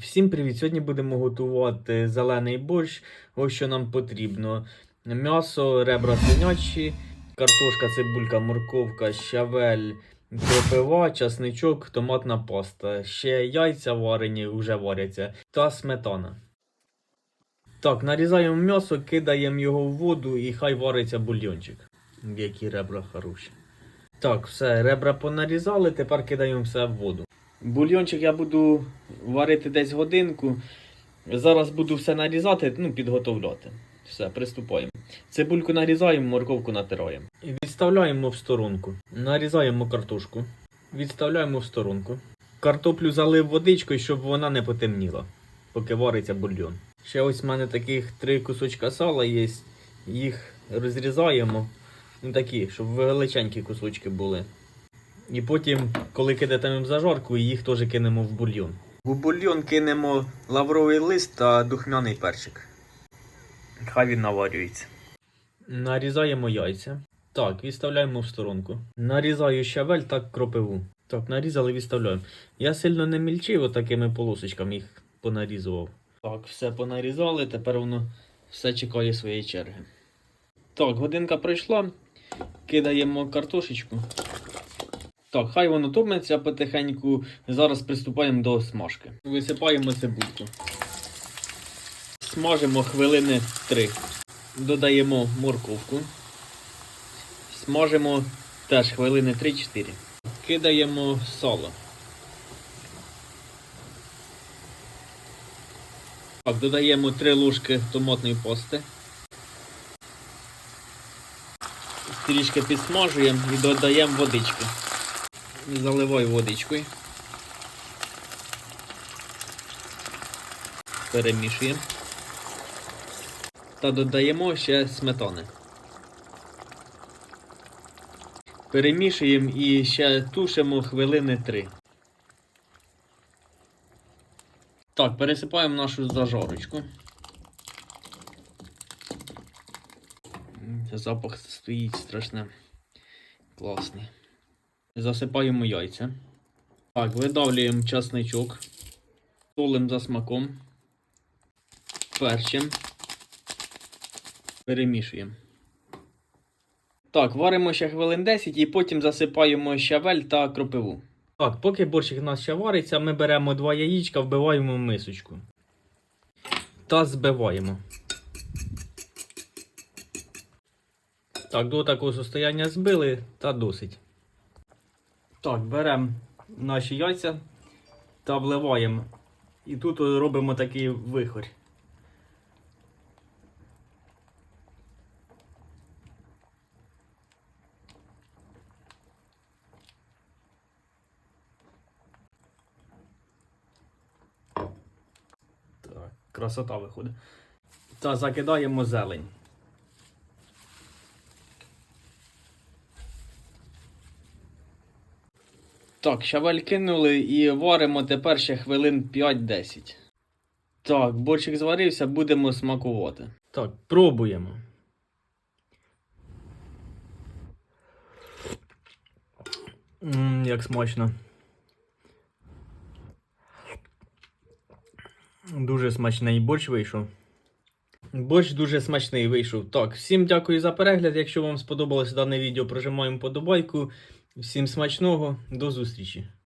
Всім привіт! Сьогодні будемо готувати зелений борщ. Ось що нам потрібно: м'ясо, ребра свинячі, картошка, цибулька, морковка, щавель, кропива, часничок, томатна паста. Ще яйця варені, вже варяться, та сметана. Так, нарізаємо м'ясо, кидаємо його в воду і хай вариться бульйончик. Які ребра хороші. Так, все, ребра понарізали, тепер кидаємо все в воду. Бульйончик я буду варити десь годинку. Зараз буду все нарізати, ну, підготовляти. Все, приступаємо. Цибульку нарізаємо, морковку натираємо. Відставляємо в сторонку. Нарізаємо картошку. Відставляємо в сторонку. Картоплю залив водичкою, щоб вона не потемніла, поки вариться бульйон. Ще ось в мене таких три кусочка сала є. Їх розрізаємо. Ну такі, щоб величенькі кусочки були. І потім, коли кидатимемо в зажарку, їх теж кинемо в бульйон. У бульйон кинемо лавровий лист та духмяний перчик. Хай він наварюється. Нарізаємо яйця. Так, відставляємо в сторонку. Нарізаю щавель та кропиву. Так, нарізали, відставляємо. Я сильно не мільчив отакими полосочками, їх понарізував. Так, все понарізали, тепер воно все чекає своєї черги. Так, годинка пройшла. Кидаємо картошечку. Так, хай воно томиться потихеньку. Зараз приступаємо до смажки. Висипаємо цибульку. Смажимо хвилини 3. Додаємо морковку. Смажимо теж хвилини 3-4. Кидаємо сало. Так, додаємо 3 ложки томатної пасти. Трішки підсмажуємо і додаємо водички. Заливаю водичкою. Перемішуємо. Та додаємо ще сметани. Перемішуємо і ще тушимо хвилини 3. Так, пересипаємо нашу зажарочку. Запах стоїть страшне. Класний. Засипаємо яйця. Так, видавлюємо часничок. Солим за смаком. Перчим. Перемішуємо. Так, варимо ще хвилин 10 і потім засипаємо щавель та кропиву. Так, поки борщик у нас ще вариться, ми беремо два яєчка, вбиваємо в мисочку. Та збиваємо. Так, до такого состояння збили та досить. Так, беремо наші яйця та вливаємо. І тут робимо такий вихор. Так, красота виходить. Та закидаємо зелень. Так, щавель кинули і варимо тепер ще хвилин 5-10. Так, борщик зварився, будемо смакувати. Так, пробуємо. Ммм, як смачно. Дуже смачний борщ вийшов. Борщ дуже смачний вийшов. Так, всім дякую за перегляд. Якщо вам сподобалось дане відео, прожимаємо подобайку. Всім смачного, до зустрічі!